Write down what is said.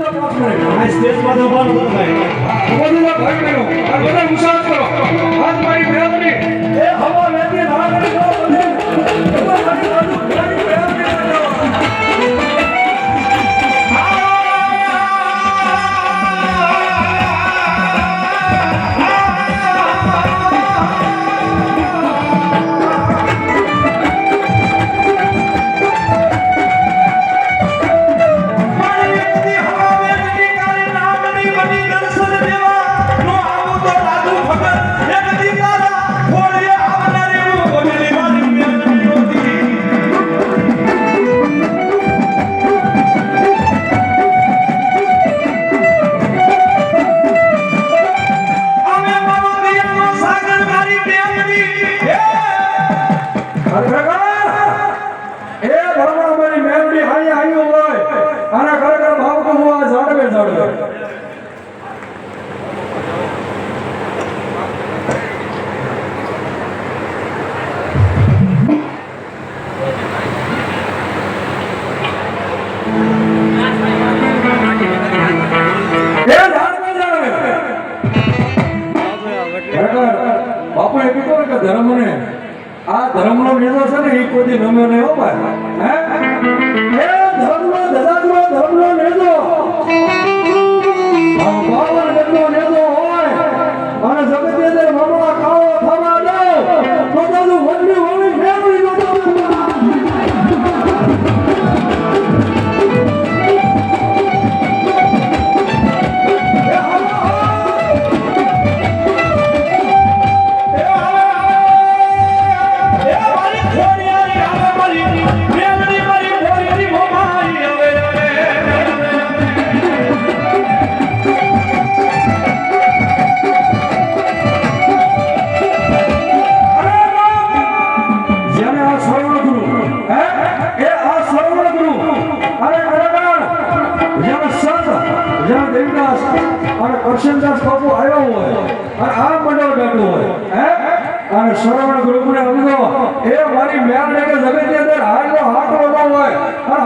આ સ્ટેજ પર જવાનું ભાઈ બધા મુસાફર કરો. करणारी प्यामणी કે ધર્મને? આ ધર્મનો મેળો છે ને, એ કોઈ દી નમ્યો નહીં હો ભાઈ. હે? દેવદાસ અને કરશનદાસ બાપુ આવ્યો હોય અને આ મંડળ બેઠું હોય, હે? અને શ્રવણ ગુરુકુળે સમજો, એ મારી મેળ લઈને જમીનની અંદર હાથનો હાથ રમો હોય અને